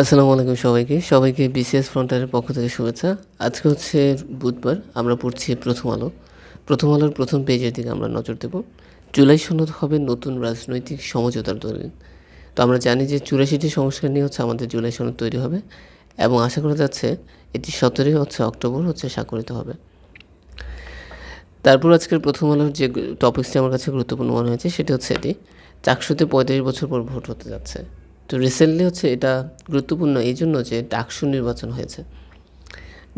আসসালামু আলাইকুম সবাইকে। সবাইকে বিসিএস ফ্রন্টারের পক্ষ থেকে শুভেচ্ছা। আজকে হচ্ছে বুধবার, আমরা পড়ছি প্রথম আলো। প্রথম আলোর প্রথম পেজের দিকে আমরা নজর দেব। জুলাই সনদ হবে নতুন রাজনৈতিক সমঝোতার দলিল। তো আমরা জানি যে চুরাশিটি সংস্কার নিয়ে হচ্ছে আমাদের জুলাই সনদ তৈরি হবে এবং আশা করা যাচ্ছে এটি সতেরোই হচ্ছে অক্টোবর হচ্ছে স্বাক্ষরিত হবে। তারপর আজকের প্রথম আলোর যে টপিক্সটি আমার কাছে গুরুত্বপূর্ণ মনে হয়েছে সেটি হচ্ছে এটি। চাকসুতে পঁয়ত্রিশ বছর পর ভোট হতে যাচ্ছে। তো রিসেন্টলি হচ্ছে এটা গুরুত্বপূর্ণ এই জন্য যে ডাকসু নির্বাচন হয়েছে।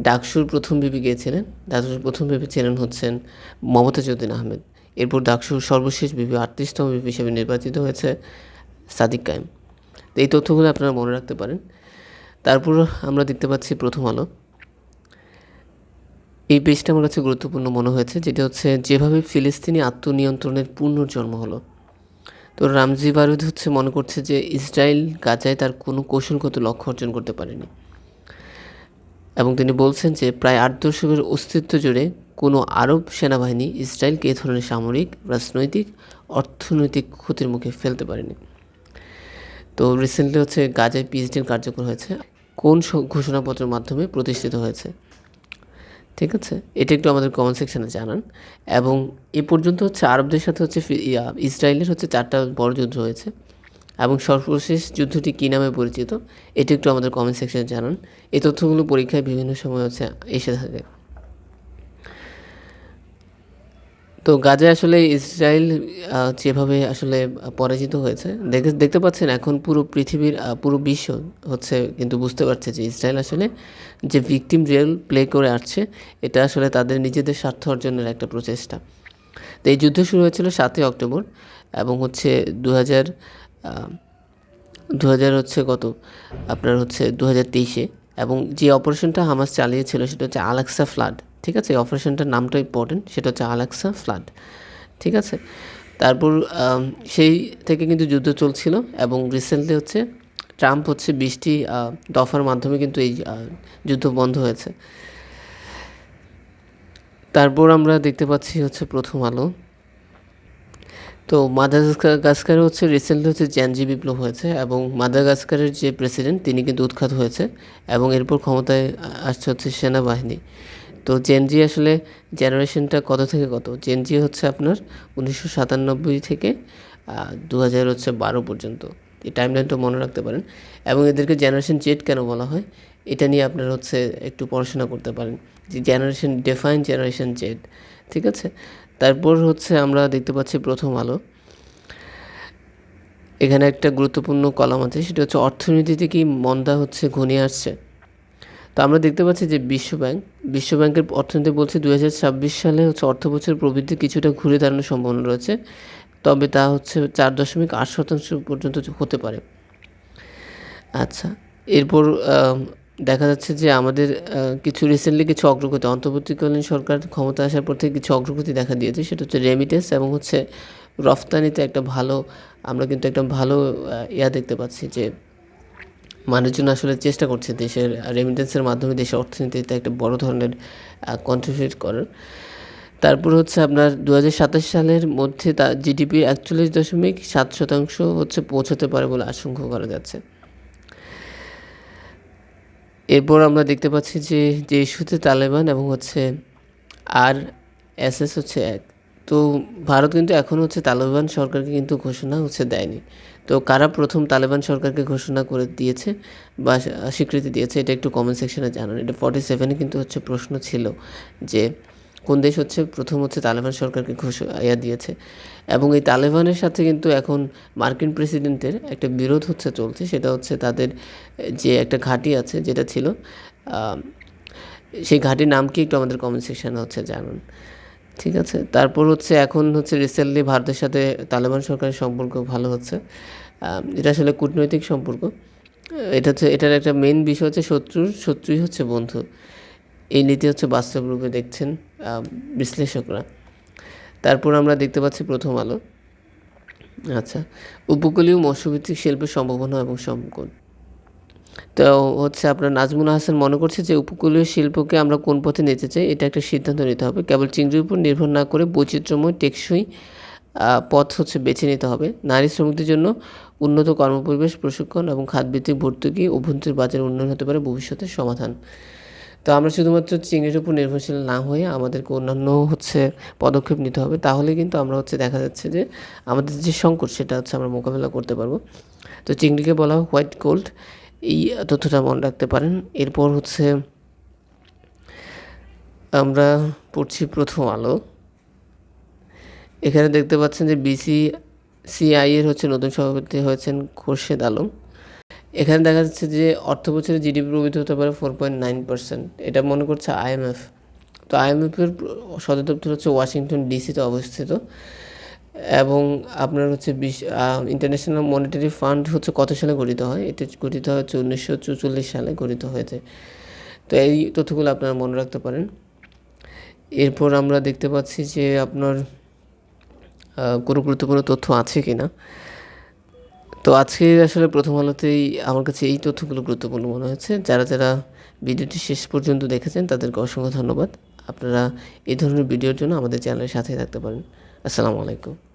ডাকসুর প্রথম বিপি গিয়েছিলেন, ডাকসুর প্রথম বিপি ছিলেন হচ্ছেন মমতাজউদ্দিন আহমেদ। এরপর ডাকসুর সর্বশেষ বিপি আটত্রিশতম বিপি হিসেবে নির্বাচিত হয়েছে সাদিক কায়েম। তো এই তথ্যগুলো আপনারা মনে রাখতে পারেন। তারপর আমরা দেখতে পাচ্ছি প্রথম আলো। এই পেজটা আমার কাছে গুরুত্বপূর্ণ মনে হয়েছে, যেটা হচ্ছে যেভাবে ফিলিস্তিনি আত্মনিয়ন্ত্রণের পুনর্জন্ম হলো। তো রামজি বারুদ হচ্ছে মনে করছে যে ইসরায়েল গাজায় তার কোনো কৌশলগত লক্ষ্য অর্জন করতে পারেনি। এবং তিনি বলছেন যে প্রায় আট দশকের অস্তিত্ব জুড়ে কোনো আরব সেনাবাহিনী ইসরায়েলকে এ ধরনের সামরিক, রাজনৈতিক, অর্থনৈতিক ক্ষতির মুখে ফেলতে পারেনি। তো রিসেন্টলি হচ্ছে গাজায় পিএইচডির কার্যকর হয়েছে। কোন ঘোষণাপত্রের মাধ্যমে প্রতিষ্ঠিত হয়েছে? ঠিক আছে? এটা একটু আমাদের কমেন্ট সেকশানে জানান। এবং এ পর্যন্ত হচ্ছে আরবদের সাথে হচ্ছে ইসরায়েলের হচ্ছে চারটা বড় যুদ্ধ হয়েছে। এবং সর্বশেষ যুদ্ধটি কী নামে পরিচিত? এটি একটু আমাদের কমেন্ট সেকশানে জানান। এই তথ্যগুলো পরীক্ষায় বিভিন্ন সময় হচ্ছে এসে থাকে। তো গাজায় আসলে ইসরায়েল যেভাবে আসলে পরাজিত হয়েছে, দেখে, দেখতে পাচ্ছেন এখন পুরো পৃথিবীর পুরো বিশ্ব হচ্ছে কিন্তু বুঝতে পারছে যে ইসরায়েল আসলে যে ভিকটিম রিয়েল প্লে করে আসছে, এটা আসলে তাদের নিজেদের স্বার্থ অর্জনের একটা প্রচেষ্টা। তো এই যুদ্ধ শুরু হয়েছিল সাতই অক্টোবর এবং হচ্ছে দু হাজার দু হাজার হচ্ছে কত? আপনার হচ্ছে দু হাজার তেইশে এবং যে অপারেশনটা হামাস চালিয়েছিল সেটা হচ্ছে আলাক্সা ফ্লাড ঠিক আছে অপারেশনটার নামটা ইম্পর্টেন্ট সেটা হচ্ছে আলাক্সা ফ্লাড, ঠিক আছে? তারপর সেই থেকে কিন্তু যুদ্ধ চলছিল এবং রিসেন্টলি হচ্ছে ট্রাম্প হচ্ছে বৃষ্টি দফার মাধ্যমে কিন্তু এই যুদ্ধ বন্ধ হয়েছে। তারপর আমরা দেখতে পাচ্ছি হচ্ছে প্রথম আলো। তো মাদাগাস্কারে হচ্ছে রিসেন্টলি হচ্ছে জ্যানজি বিপ্লব হয়েছে এবং মাদাগাস্কারের যে প্রেসিডেন্ট তিনি কিন্তু উৎখাত হয়েছে এবং এরপর ক্ষমতায় আসছে হচ্ছে সেনাবাহিনী। তো জেনজি আসলে জেনারেশনটা কত থেকে কত? জেনজি হচ্ছে আপনার উনিশশো সাতানব্বই থেকে দু হাজার হচ্ছে বারো পর্যন্ত। এই টাইমলাইনটা মনে রাখতে পারেন। এবং এদেরকে জেনারেশন জেড কেন বলা হয়? এটা নিয়ে আপনার হচ্ছে একটু পড়াশোনা করতে পারেন। যে জেনারেশন ডিফাইন জেনারেশন জেড ঠিক আছে? তারপর হচ্ছে আমরা দেখতে পাচ্ছি প্রথম আলো। এখানে একটা গুরুত্বপূর্ণ কলাম আছে, সেটা হচ্ছে অর্থনীতিতে কি মন্দা হচ্ছে ঘনিয়ে আসছে? তো আমরা দেখতে পাচ্ছি যে বিশ্বব্যাংক, বিশ্বব্যাংকের অর্থনীতি বলছে দু হাজার ছাব্বিশ সালে হচ্ছে অর্থ বছর প্রবৃদ্ধি কিছুটা ঘুরে দাঁড়ানোর সম্ভাবনা রয়েছে। তবে তা হচ্ছে চার দশমিক আট শতাংশ পর্যন্ত হতে পারে। আচ্ছা এরপর দেখা যাচ্ছে যে আমাদের কিছু রিসেন্টলি কিছু অগ্রগতি, অন্তর্বর্তীকালীন সরকার ক্ষমতা আসার পর থেকে কিছু অগ্রগতি দেখা দিয়েছে। সেটা হচ্ছে রেমিটেন্স এবং হচ্ছে রফতানিতে একটা ভালো, আমরা কিন্তু একটা ভালো ইয়া দেখতে পাচ্ছি যে মানুষজন আসলে চেষ্টা করছে দেশের রেমিটেন্সের মাধ্যমে দেশের অর্থনীতিতে একটা বড় ধরনের কন্ট্রিবিউট করার। তারপর হচ্ছে আপনার দু হাজার সাতাশ সালের মধ্যে তা জিডিপি একচল্লিশ দশমিক সাত শতাংশ হচ্ছে পৌঁছাতে পারে বলে আশঙ্কা করা যাচ্ছে। এরপর আমরা দেখতে পাচ্ছি যে যে ইস্যুতে তালেবান এবং হচ্ছে আর এস এস হচ্ছে এক। তো ভারত কিন্তু এখন হচ্ছে তালেবান সরকারকে কিন্তু ঘোষণা হচ্ছে দেয়নি। তো কারা প্রথম তালেবান সরকারকে ঘোষণা করে দিয়েছে বা স্বীকৃতি দিয়েছে এটা একটু কমেন্ট সেকশনে জানান। এটা ফর্টি সেভেনে কিন্তু হচ্ছে প্রশ্ন ছিল যে কোন দেশ হচ্ছে প্রথম হচ্ছে তালেবান সরকারকে ঘোষণা দিয়েছে এবং এই তালেবানের সাথে কিন্তু এখন মার্কিন প্রেসিডেন্টের একটা বিরোধ হচ্ছে চলছে। সেটা হচ্ছে তাদের যে একটা ঘাঁটি আছে যেটা ছিল সেই ঘাঁটির নাম কি একটু আমাদের কমেন্ট সেকশনে হচ্ছে জানান। ঠিক আছে। তারপর হচ্ছে এখন হচ্ছে রিসেন্টলি ভারতের সাথে তালেবান সরকারের সম্পর্ক ভালো হচ্ছে। এটা আসলে কূটনৈতিক সম্পর্ক। এটা হচ্ছে, এটার একটা মেন বিষয় হচ্ছে শত্রুর, শত্রুই হচ্ছে বন্ধু। এই নীতি হচ্ছে বাস্তব রূপে দেখছেন বিশ্লেষকরা। তারপর আমরা দেখতে পাচ্ছি প্রথম আলো। আচ্ছা উপকূলীয় মৎস্যভিত্তিক শিল্পের সম্ভাবনা এবং সংকট। তো হচ্ছে আপনার নাজমুল হাসান মনে করছে যে উপকূলীয় শিল্পকে আমরা কোন পথে নিতে চাই? এটা একটা সিদ্ধান্ত নিতে হবে। কেবল চিংড়ির উপর নির্ভর না করে বৈচিত্র্যময় টেকসই পথ হচ্ছে বেছে নিতে হবে। নারী শ্রমিকদের জন্য উন্নত কর্মপরিবেশ, প্রশিক্ষণ এবং খাতভিত্তিক ভর্তুকি অভ্যন্তরীণ বাজার উন্নয়ন হতে পারে ভবিষ্যতের সমাধান। তো আমরা শুধুমাত্র চিংড়ির উপর নির্ভরশীল না হয়ে আমাদেরকে অন্যান্য হচ্ছে পদক্ষেপ নিতে হবে। তাহলে কিন্তু আমরা হচ্ছে দেখা যাচ্ছে যে আমাদের যে সংকট, সেটা হচ্ছে আমরা মোকাবেলা করতে পারব। তো চিংড়িকে বলা হয় হোয়াইট গোল্ড। এই তথ্যটা মনে রাখতে পারেন। এরপর হচ্ছে আমরা পড়ছি প্রথম আলো। এখানে দেখতে পাচ্ছেন যে বিসি সিআই এর হচ্ছে নতুন সভাপতি হয়েছেন খোরশেদ আলম। এখানে দেখা যাচ্ছে যে অর্থ বছরে জিডিপি প্রবৃদ্ধি হতে পারে ফোর পয়েন্ট নাইন পার্সেন্ট এটা মনে করছে আইএমএফ তো আইএমএফের সদর দপ্তর হচ্ছে ওয়াশিংটন ডিসিতে অবস্থিত। এবং আপনার হচ্ছে বিশ ইন্টারন্যাশনাল মনিটারি ফান্ড হচ্ছে কত সালে গঠিত হয়? এটা গঠিত হয় হচ্ছে উনিশশো চুচল্লিশ সালে গঠিত হয়েছে। তো এই তথ্যগুলো আপনারা মনে রাখতে পারেন। এরপর আমরা দেখতে পাচ্ছি যে আপনার কোনো গুরুত্বপূর্ণ তথ্য আছে কি না তো আজকে আসলে প্রথম আলোতেই আমার কাছে এই তথ্যগুলো গুরুত্বপূর্ণ মনে হয়েছে যারা যারা ভিডিওটি শেষ পর্যন্ত দেখেছেন, তাদেরকে অসংখ্য ধন্যবাদ। আপনারা এই ধরনের ভিডিওর জন্য আমাদের চ্যানেলের সাথে থাকতে পারেন। আসসালামু আলাইকুম।